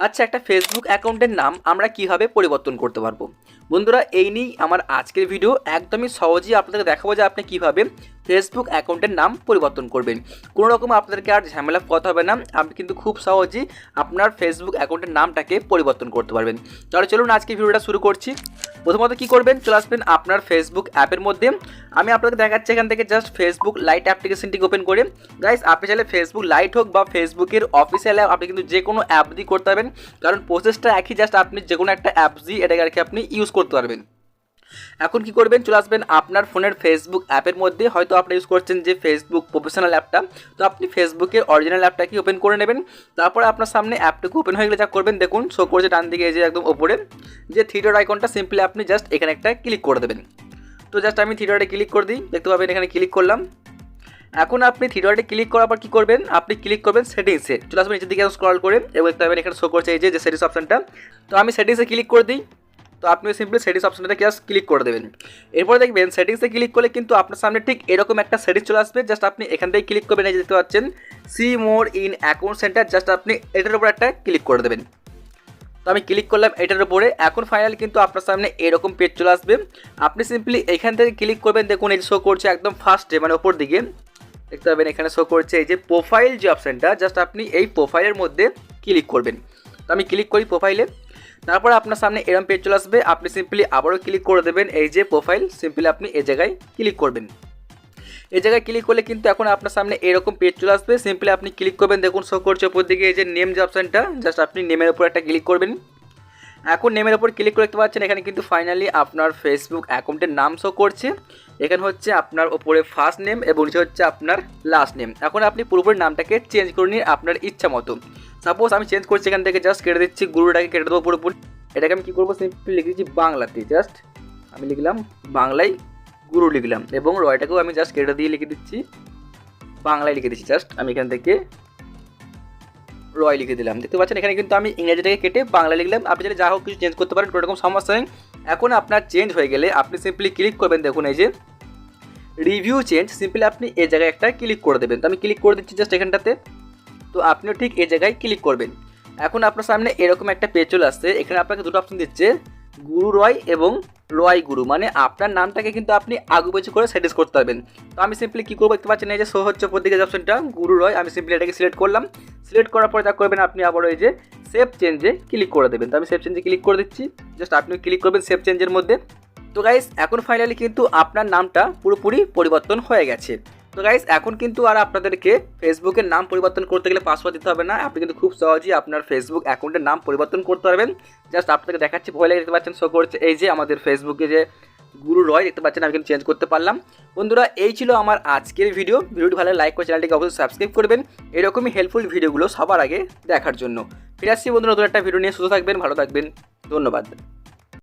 আচ্ছা একটা ফেসবুক অ্যাকাউন্টের নাম আমরা কীভাবে পরিবর্তন করতে পারব? বন্ধুরা, এই নিয়েই আমার আজকের ভিডিও একদমই সহজেই আপনাদেরকে দেখাবো যে আপনি কীভাবে ফেসবুক অ্যাকাউন্টের নাম পরিবর্তন করবেন। কোনো রকম আপনাদেরকে আর ঝামেলা কথা হবে না। আপনি কিন্তু খুব সহজেই আপনার ফেসবুক অ্যাকাউন্টের নামটাকে পরিবর্তন করতে পারবেন। তাহলে চলুন আজকে ভিডিওটা শুরু করছি। প্রথমত কি করবেন? চলে আসবেন আপনার ফেসবুক অ্যাপের মধ্যে। আমি আপনাকে দেখাচ্ছি এখান থেকে জাস্ট ফেসবুক লাইট অ্যাপ্লিকেশনটিকে ওপেন করে। গাইস আপনি চাইলে ফেসবুক লাইট হোক বা ফেসবুকের অফিসিয়াল অ্যাপ আপনি কিন্তু যে কোনো অ্যাপ দিয়ে করতে পারবেন। কারণ প্রসেসটা একই জাস্ট আপনি যে কোনো একটা অ্যাপ দিয়ে এটাকে আর কি আপনি ইউজ করতে পারবেন। এখন কি করবেন? চলে আসবেন আপনার ফোনের ফেসবুক অ্যাপের মধ্যে। হয়তো আপনি ইউজ করছেন যে ফেসবুক প্রফেশনাল অ্যাপটা। তো আপনি ফেসবুকের অরিজিনাল অ্যাপটাকে ওপেন করে নেবেন? তারপরে আপনার সামনে অ্যাপটুকু ওপেন হয়ে গেলে যা করবেন, দেখুন শো করছে ডান দিকে যে একদম ওপরে। যে থিয়েটার আইকনটা সিম্পলি আপনি জাস্ট এখানে একটা ক্লিক করে দেবেন। তো জাস্ট আমি থ্রিডরে ক্লিক করে দিই। দেখতে পাবেন এখানে ক্লিক করলাম। এখন আপনি থ্রিডরে ক্লিক করার পর কী করবেন? আপনি ক্লিক করবেন সেটিংসে চলে আসবেন নিচের দিকে স্ক্রল করে। এবং দেখতে পাবেন এখানে শো করছে এই যে সেটিংস অপশনটা তো আমি সেটিংসে ক্লিক করে দিই। তো আপনি সিম্পলি সেটিংস অপশনটাতে জাস্ট ক্লিক করে দেবেন। এরপর দেখবেন সেটিংসে ক্লিক করলে কিন্তু আপনার সামনে ঠিক এরকম একটা সেটিংস চলে আসবে। জাস্ট আপনি এখান থেকে ক্লিক করবেন, এই দেখতে পাচ্ছেন see more in account centre just আপনি এটার উপর একটা ক্লিক করে দেবেন। তো আমি ক্লিক করলাম এটার উপরে, এখন ফাইনাল কিন্তু আপনার সামনে এরকম পেজ চলে আসবে। আপনি সিম্পলি এখান থেকে ক্লিক করবেন, দেখুন এই শো করছে একদম ফার্স্টে মানে ওপর দিকে। দেখতে পাবেন এখানে শো করছে এই যে প্রোফাইল যে অপশানটা জাস্ট আপনি এই প্রোফাইলের মধ্যে ক্লিক করবেন। তো আমি ক্লিক করি প্রোফাইলে তারপরে আপনার সামনে এরম পেজ চলে আসবে। আপনি সিম্পলি আবারও ক্লিক করে দেবেন। এই যে প্রোফাইল সিম্পলি আপনি এই জায়গায় ক্লিক করবেন। এই জায়গায় ক্লিক করলে কিন্তু এখন আপনার সামনে এরকম পেজ চলে আসবে। সিম্পলি আপনি ক্লিক করবেন। দেখুন শো করছে ওপর দিকে এই যে নেম যে অপশানটা জাস্ট আপনি নেমের উপর একটা ক্লিক করবেন। এখন নেমের ওপর ক্লিক করে দেখতে পাচ্ছেন, এখানে কিন্তু ফাইনালি আপনার ফেসবুক অ্যাকাউন্টের নাম শো করছে। এখানে হচ্ছে আপনার ওপরে ফার্স্ট নেম এবং নিচে হচ্ছে আপনার লাস্ট নেম এখন আপনি পুরোপুরি নামটাকে চেঞ্জ করে নিন আপনার ইচ্ছা মতো। সাপোজ আমি চেঞ্জ করছি এখান থেকে জাস্ট কেটে দিচ্ছি গুরুটাকে কেটে দেবো পুরোপুরি। এটাকে আমি কী করব? সিম্পলি লিখে দিচ্ছি বাংলাতে জাস্ট আমি লিখলাম বাংলায় গুরু লিখলাম, এবং রয়টাকেও আমি জাস্ট কেটে দিয়ে লিখে দিচ্ছি, বাংলায় লিখে দিচ্ছি জাস্ট আমি এখান থেকে রয় লিখে দিলাম। দেখতে পাচ্ছেন, এখানে কিন্তু আমি ইংরেজিটাকে কেটে বাংলা লিখলাম। আপনি যদি যা হোক কিছু চেঞ্জ করতে পারেন, কোনো রকম সমস্যা নেই। এখন আপনার চেঞ্জ হয়ে গেলে আপনি সিম্পলি ক্লিক করবেন, দেখুন এই যে রিভিউ চেঞ্জ সিম্পলি আপনি এই জায়গায় একটা ক্লিক করে দেবেন। তো আমি ক্লিক করে দিচ্ছি জাস্ট এখানটাতে। তো আপনিও ঠিক এই জায়গায় ক্লিক করবেন। এখন আপনার সামনে এরকম একটা পেজ চলে আসছে, এখানে আপনাকে দুটো অপশন দিচ্ছে, গুরু রয় এবং রয় গুরু। মানে আপনার নামটাকে কিন্তু আপনি আগু পেছু করে সেটিস করতে পারবেন। তো আমি সিম্পলি কী করব দেখতে পাচ্ছেন, এই যে শো হচ্ছে দিকে যে অপশনটা গুরু রয়, আমি সিম্পলি এটাকে সিলেক্ট করলাম। সিলেক্ট করার পরে যা করবেন আপনি আবার এই যে সেভ চেঞ্জে ক্লিক করে দেবেন। তো আমি সেভ চেঞ্জে ক্লিক করে দিচ্ছি জাস্ট আপনি ক্লিক করবেন সেভ চেঞ্জের মধ্যে। তো গাইস এখন ফাইনালি কিন্তু আপনার নামটা পুরোপুরি পরিবর্তন হয়ে গেছে। তো গাইস এখন কিন্তু আর আপনাদেরকে ফেসবুকের নাম পরিবর্তন করতে গেলে পাসওয়ার্ড দিতে হবে না। আপনি কিন্তু খুব সহজেই আপনার ফেসবুক অ্যাকাউন্টের নাম পরিবর্তন করতে পারবেন। জাস্ট আপনাকে দেখাচ্ছি ভয় দেখতে পাচ্ছেন শো করছে। এই যে আমাদের ফেসবুকে যে গুরু রয়, দেখতে পাচ্ছেন, আমি কিন্তু চেঞ্জ করতে পারলাম। বন্ধুরা, এই ছিল আমার আজকের ভিডিও ভিডিওটি ভালো লাইক করে চ্যানেলটিকে অবশ্যই সাবস্ক্রাইব করবেন। এরকমই হেল্পফুল ভিডিওগুলো সবার আগে দেখার জন্য। ফিরে আসছি বন্ধুরা, নতুন একটা ভিডিও নিয়ে। সুস্থ থাকবেন, ভালো থাকবেন। ধন্যবাদ।